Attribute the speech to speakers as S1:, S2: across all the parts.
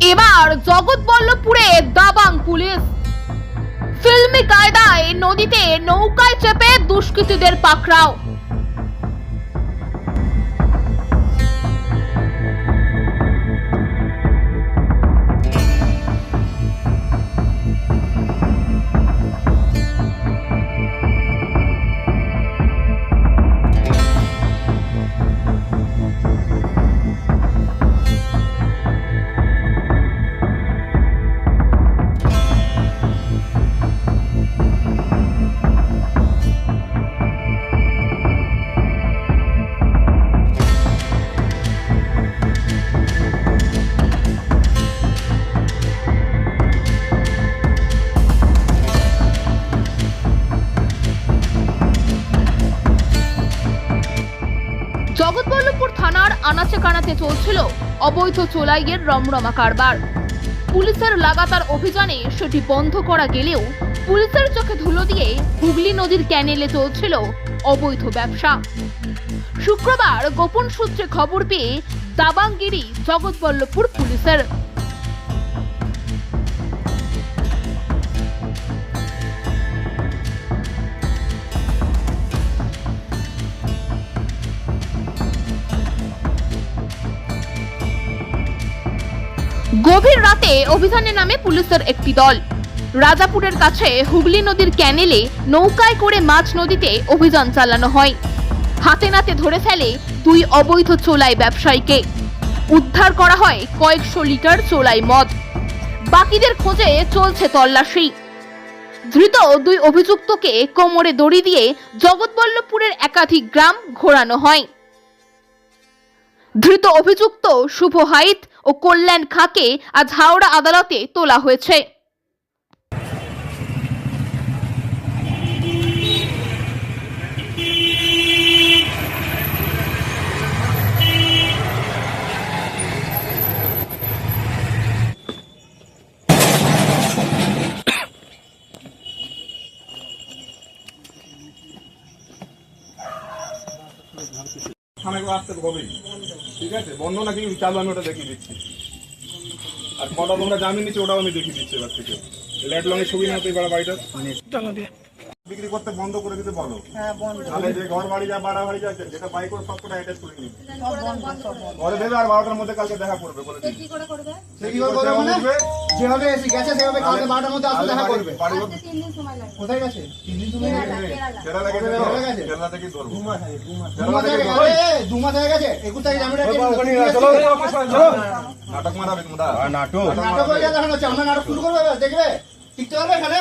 S1: এবার জগৎবল্লভপুরে দাবাং পুলিশ। ফিল্মি কায়দায় নদীতে নৌকায় চেপে দুষ্কৃতীদের পাকড়াও। আনাচে কানাচে চলছিল অবৈধ চোলাইয়ের রমরমা কারবার। পুলিশের লাগাতার অভিযানে সেটি বন্ধ করা গেলেও পুলিশের চোখে ধুলো দিয়ে হুগলি নদীর ক্যানেলে চলছিল অবৈধ ব্যবসা। শুক্রবার গোপন সূত্রে খবর পেয়ে দাবাঙ্গিরি জগৎবল্লভপুর পুলিশের গভীর রাতে অভিযানে নামে পুলিশের একটি দল। রাজাপুরের কাছে হুগলি নদীর ক্যানেলে নৌকায় করে মাছ নদীতে অভিযান চালানো হয়। হাতে নাতে ধরে ফেলে দুই অবৈধ চোলাই ব্যবসায়ীকে। উদ্ধার করা হয় কয়েকশো লিটার চোলাই মদ। বাকিদের খোঁজে চলছে তল্লাশি। ধৃত দুই অভিযুক্তকে কোমরে দড়ি দিয়ে জগৎবল্লভপুরের একাধিক গ্রাম ঘোরানো হয়। ধৃত অভিযুক্ত শুভ হাইত ও কল্যাণ খাকে আজ হাওড়া আদালতে তোলা হয়েছে।
S2: থানায় আসতে হবেই ঠিক আছে? বন্ধ নাকি? চালু আমি ওটা দেখিয়ে দিচ্ছি। আর কটা তোমরা জামিন নিচ্ছে ওটাও আমি দেখিয়ে দিচ্ছি এবার থেকে। ল্যাট এর ছবি না তো এবার বাড়িটা বিক্রি করতে বন্ধ করে দিতে বলো। তাহলে যে ঘর বাড়ি যা বাড়া বাড়ি যাচ্ছে যেটা বাই করে সব কটা অ্যাটাচ নিবে ঘরে দেবে আর বারোটার মধ্যে কালকে দেখা করবে বলে
S3: কি করে করবে?
S2: সে কি করবে যেমন
S4: যেভাবে এসে গেছে সেভাবে কালকে বারোটার মধ্যে আসলে দেখা করবে।
S3: তিন দিন সময় লাগবে
S4: কোথায় গেছে? তিন দিন তুমি
S2: কেরালা গেছে
S4: কেরালা। গেছে?
S2: কেরালা থেকেই ধরবো।
S4: দু মাস
S2: কেরালা
S4: হয়ে
S2: থেকে
S4: গেছে। দু মাস হয়ে গেছে। একুশ তারিখ আমি
S2: নাটক মারাবে তোমরা।
S5: নাটক?
S4: নাটক হয়ে যাবে আমরা নাটক শুরু করব দেখবে? টিকতে পারবে এখানে?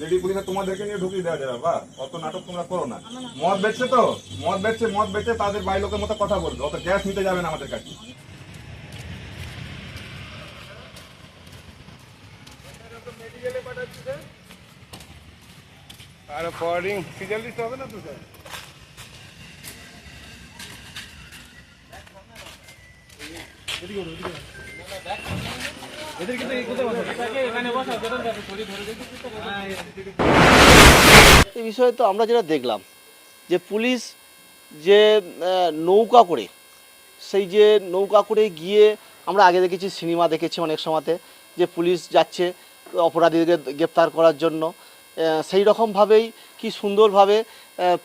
S2: লেডি পুলিশে তোমাদেরকে নিয়ে ঢুকিয়ে দেওয়া যাবে বা অত নাটক তোমরা করো না। মদ বেচছে তো? মদ বেচছে মদ বেচে তাদের বাড়ি লোকের মতো কথা বলবে। অত গ্যাস নিতে যাবে না আমাদের কাছে।
S5: আর ফরওয়ার্ডিং সিরিয়াল দিতে হবে না তো স্যার
S6: এই বিষয়ে তো আমরা যেটা দেখলাম যে পুলিশ যে নৌকা করে সেই যে নৌকা করে গিয়ে আমরা আগে দেখেছি সিনেমা দেখেছি অনেক সময়তে যে পুলিশ যাচ্ছে অপরাধীদের গ্রেপ্তার করার জন্য। সেই রকমভাবেই কি সুন্দরভাবে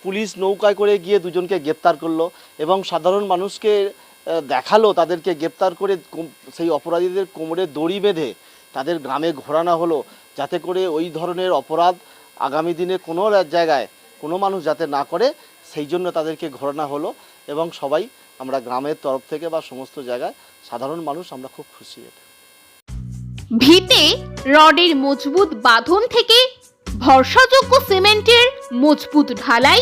S6: পুলিশ নৌকায় করে গিয়ে দুজনকে গ্রেপ্তার করল এবং সাধারণ মানুষকে দেখাল তাদেরকে, গ্রেপ্তার করে সেই অপরাধীদের কোমরে দড়ি বেঁধে তাদের গ্রামে ঘোরানো হলো, যাতে করে ওই ধরনের অপরাধ আগামী দিনে কোনো জায়গায় কোনো মানুষ যাতে না করে, সেই জন্য তাদেরকে ঘোরানো হলো এবং সবাই আমরা গ্রামের তরফ থেকে বা সমস্ত জায়গায় সাধারণ মানুষ আমরা খুব খুশি এতে।
S1: ভিতে রডের মজবুত বাঁধন থেকে ভরসাযোগ্য সিমেন্টের মজবুত ঢালাই